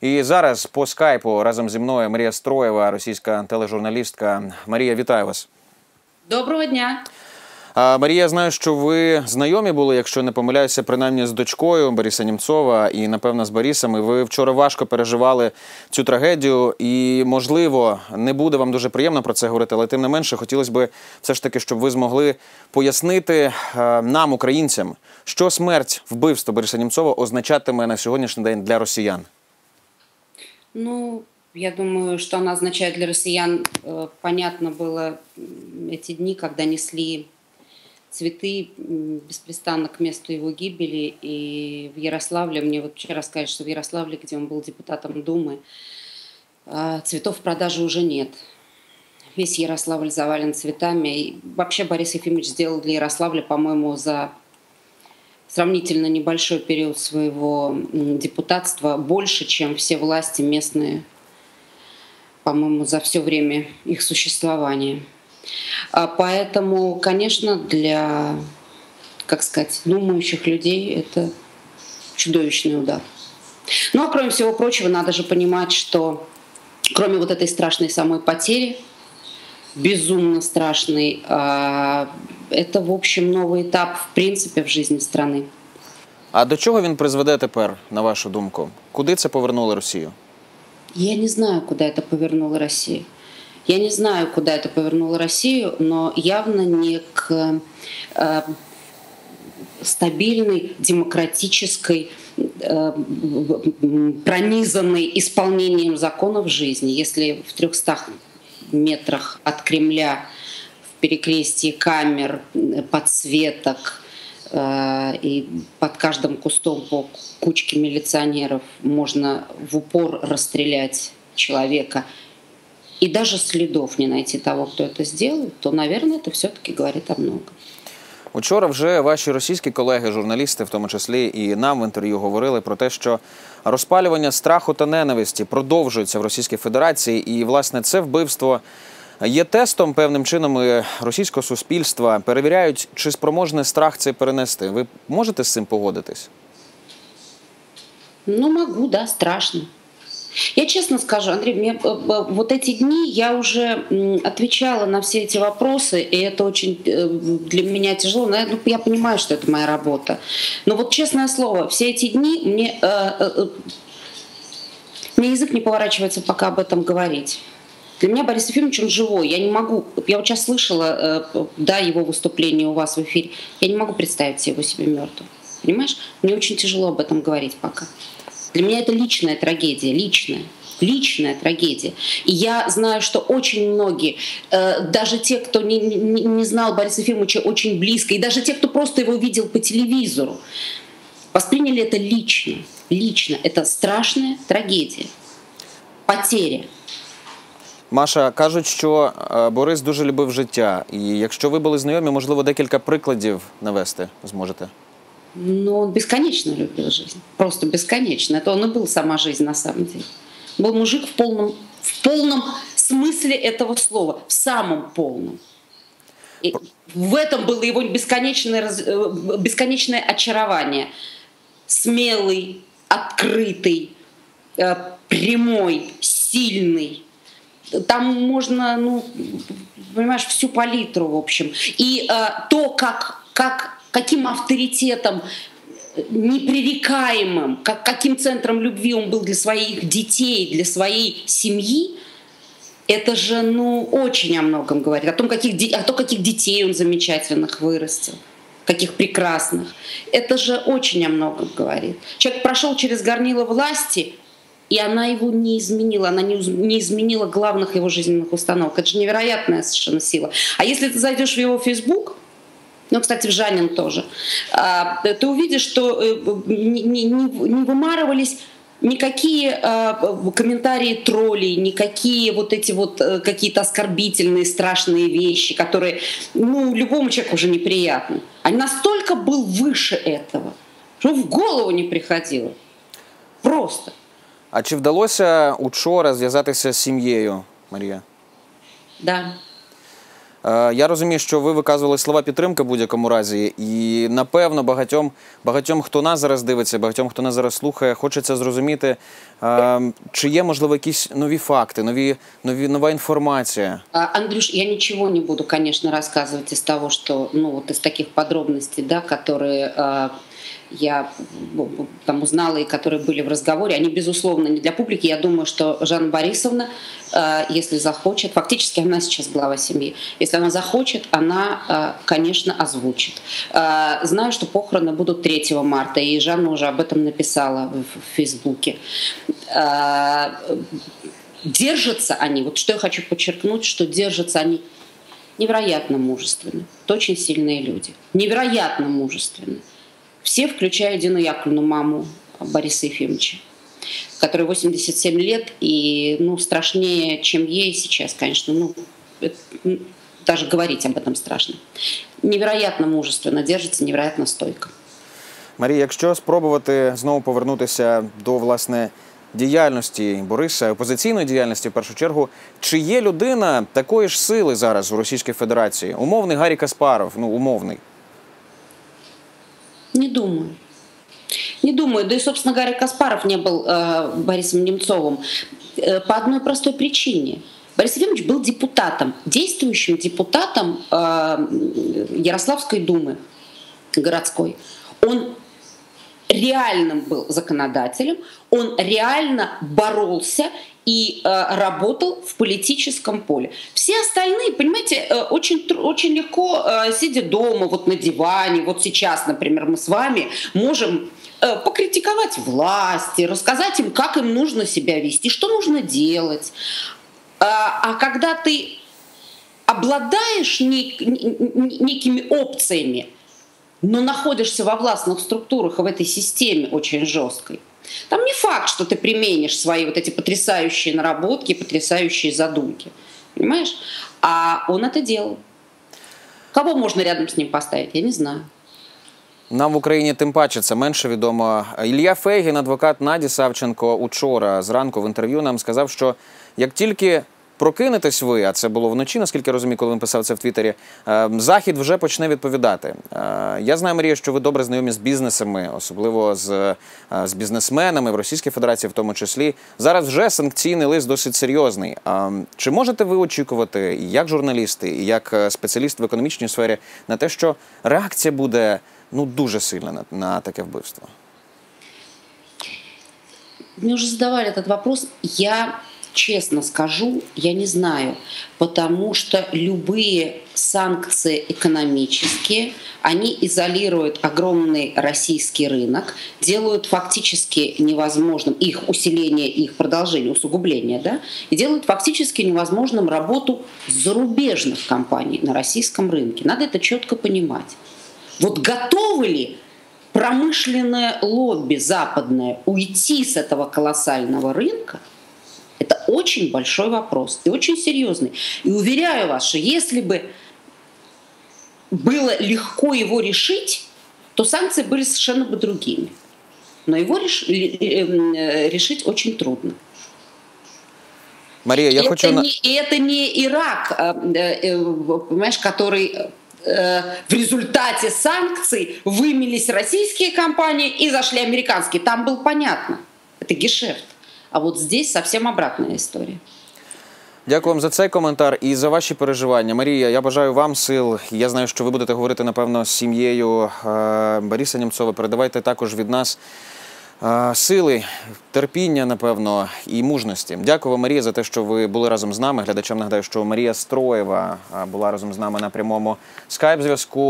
І зараз по скайпу разом зі мною Марія Строєва, російська тележурналістка. Марія, вітаю вас. Доброго дня. Марія, я знаю, що ви знайомі були, якщо не помиляюся, принаймні з дочкою Бориса Німцова і, напевно, з Борисом. І Ви вчора важко переживали цю трагедію, і, можливо, не буде вам дуже приємно про це говорити, але тим не менше, хотілося б все ж таки, щоб ви змогли пояснити нам, українцям, що смерть вбивство Бориса Німцова означатиме на сьогоднішній день для росіян. Ну, я думаю, что она означает для россиян, э, понятно было эти дни, когда несли цветы беспрестанно к месту его гибели. И в Ярославле, мне вот вчера сказали, что в Ярославле, где он был депутатом Думы, а, цветов в продаже уже нет. Весь Ярославль завален цветами. И вообще Борис Ефимович сделал для Ярославля, по-моему, за сравнительно небольшой период своего депутатства больше, чем все власти местные, по-моему, за все время их существования. А поэтому, конечно, для, как сказать, думающих людей это чудовищный удар. Ну а кроме всего прочего, надо же понимать, что кроме вот этой страшной самой потери, безумно страшный, а, это, в общем, новый этап, в принципе, в жизни страны. А до чого він призведе тепер, на вашу думку? Куди це повернуло Росію? Я не знаю, куда это повернуло Россию. Я не знаю, куда это повернуло Россию, но явно не к э, стабильной, демократической, пронизанной исполнением законов жизни. Если в 300 метрах от Кремля перекрестии камер, подсветок э, и под каждым кустом по кучке милиционеров можно в упор расстрелять человека – и даже следов не найти того, кто это сделал, то, наверное, это все-таки говорит о многом. Учора вже ваші російські колеги, журналісти, в тому числі і нам в інтерв'ю говорили про те, що розпалювання страху та ненависті продовжується в Російській Федерації, і власне це вбивство є тестом певним чином російського суспільства. Перевіряють, чи спроможне страх це перенести. Ви можете з цим погодитись? Ну, могу, да, страшно. Я честно скажу, Андрей, мне э, э, вот эти дни я уже отвечала на все эти вопросы, и это очень э, для меня тяжело. Но я, ну, я понимаю, что это моя работа. Но вот честное слово, все эти дни мне, мне язык не поворачивается пока об этом говорить. Для меня Борис Ефимович, он живой. Я не могу, я вот сейчас слышала, да, его выступление у вас в эфире, я не могу представить его себе мертвым. Понимаешь? Мне очень тяжело об этом говорить пока. Для меня это личная трагедия, личная личная трагедия. И я знаю, что очень многие, э, даже те, кто не, не, не знал Бориса Ефимовича очень близко, и даже те, кто просто его видел по телевизору, восприняли это лично. Лично. Это страшная трагедия. Потеря. Маша, кажуть, що Борис дуже любив життя. І якщо ви були знайомі, можливо, декілька прикладів навести зможете. Но он бесконечно любил жизнь. Просто бесконечно. Это он и был сама жизнь на самом деле. Был мужик в полном, в полном смысле этого слова. В самом полном. И в этом было его бесконечное, э, бесконечное очарование. Смелый, открытый, э, прямой, сильный. Там можно, ну, понимаешь, всю палитру, в общем. И э, то, как, как каким авторитетом непререкаемым, как, каким центром любви он был для своих детей, для своей семьи, это же, ну, очень о многом говорит. О том, каких, о том, каких детей он замечательных вырастил, каких прекрасных. Это же очень о многом говорит. Человек прошел через горнило власти, и она его не изменила, она не, не изменила главных его жизненных установок. Это же невероятная совершенно сила. А если ты зайдешь в его Facebook, ну, кстати, в Жанин тоже, а, ты увидишь, что э, не, не, не вымарывались никакие э, комментарии троллей, никакие вот эти вот э, какие-то оскорбительные, страшные вещи, которые, ну, любому человеку уже неприятны. Они настолько был выше этого, что в голову не приходило. Просто. А чи вдалося учора зв'язатися з сім'єю, Марія? Да. Е, Я розумію, що ви виказували слова підтримки в будь-якому разі, і напевно багатьом, багатьом, хто нас зараз дивиться, багатьом, хто нас зараз слухає, хочеться зрозуміти, е, чи є можливо якісь нові факти, нові, нові нова інформація. А, Андрюш, я ничего не буду, конечно, рассказывать из того, что, ну, вот из таких подробностей, да, которые э, я ну, там узнала и которые были в разговоре, они, безусловно, не для публики. Я думаю, что Жанна Борисовна, э, если захочет, фактически она сейчас глава семьи, если она захочет, она, э, конечно, озвучит. Э, знаю, что похороны будут 3 марта, и Жанна уже об этом написала в, Фейсбуке. Держатся они, вот что я хочу подчеркнуть, что держатся они невероятно мужественно. Это очень сильные люди. Невероятно мужественно. Все, включая Дину Яковлевну, маму Бориса Ефимовича, которой 87 лет, и ну, страшнее, чем ей сейчас, конечно. Ну, это, даже говорить об этом страшно. Невероятно мужественно держится, невероятно стойко. Марія, якщо спробувати знову повернутися до власне діяльності Бориса, опозиційної діяльності в першу чергу, чи є людина такої ж сили зараз у Російській Федерації? Умовний Гаррі Каспаров, ну умовний. Не думаю. Не думаю. Да и, собственно, Гарри Каспаров не был э, Борисом Немцовым э, по одной простой причине. Борис Ефимович был депутатом, действующим депутатом э, Ярославской думы городской. Он реальным был законодателем, он реально боролся и э, работал в политическом поле. Все остальные, понимаете, э, очень, очень легко, э, сидя дома, вот на диване, вот сейчас, например, мы с вами можем э, покритиковать власти, рассказать им, как им нужно себя вести, что нужно делать. А, а когда ты обладаешь нек- некими опциями, но находишься во властных структурах в этой системе очень жесткой, там не факт, что ты применишь свои вот эти потрясающие наработки, потрясающие задумки. Понимаешь? А он это делал. Кого можно рядом с ним поставить, я не знаю. Нам в Україні тим паче це менше відомо. Ілля Фейгін, адвокат Наді Савченко, учора зранку в інтерв'ю нам сказав, що як тільки прокинетесь ви, а це було вночі, наскільки я розумію, коли він писав це в Твіттері, е, захід вже почне відповідати. Е, Я знаю, Марія, що ви добре знайомі з бізнесами, особливо з, е, з бізнесменами в Російській Федерації, в тому числі. Зараз вже санкційний лист досить серйозний. А Чи можете ви очікувати, як журналісти, і як е, спеціаліст в економічній сфері, на те, що реакція буде ну дуже сильна на, на таке вбивство? Мне уже задавали этот вопрос. Я честно скажу, я не знаю, потому что любые санкции экономические, они изолируют огромный российский рынок, делают фактически невозможным их усиление, их продолжение, усугубление, да, и делают фактически невозможным работу зарубежных компаний на российском рынке. Надо это четко понимать. Вот готовы ли промышленное лобби западное уйти с этого колоссального рынка, очень большой вопрос и очень серьезный. И уверяю вас, что если бы было легко его решить, то санкции были совершенно бы другими. Но его реш- э, решить очень трудно. Марія, я это, хочу не, и это не Ирак, э, э, понимаешь, который э, в результате санкций вымелись российские компании и зашли американские. Там было понятно. Это гешефт. А вот здесь совсем обратная история. дякую вам за цей коментар і за ваші переживання. Марія, я бажаю вам сил. Я знаю, що ви будете говорити напевно з сім'єю е, Бориса Німцова. Передавайте також від нас. е, Сили, терпіння, напевно, і мужності. Дякую вам, Марія, за те, що ви були разом з нами. Глядачам нагадаю, що Марія Строєва е, була разом з нами на прямому скайп-зв'язку.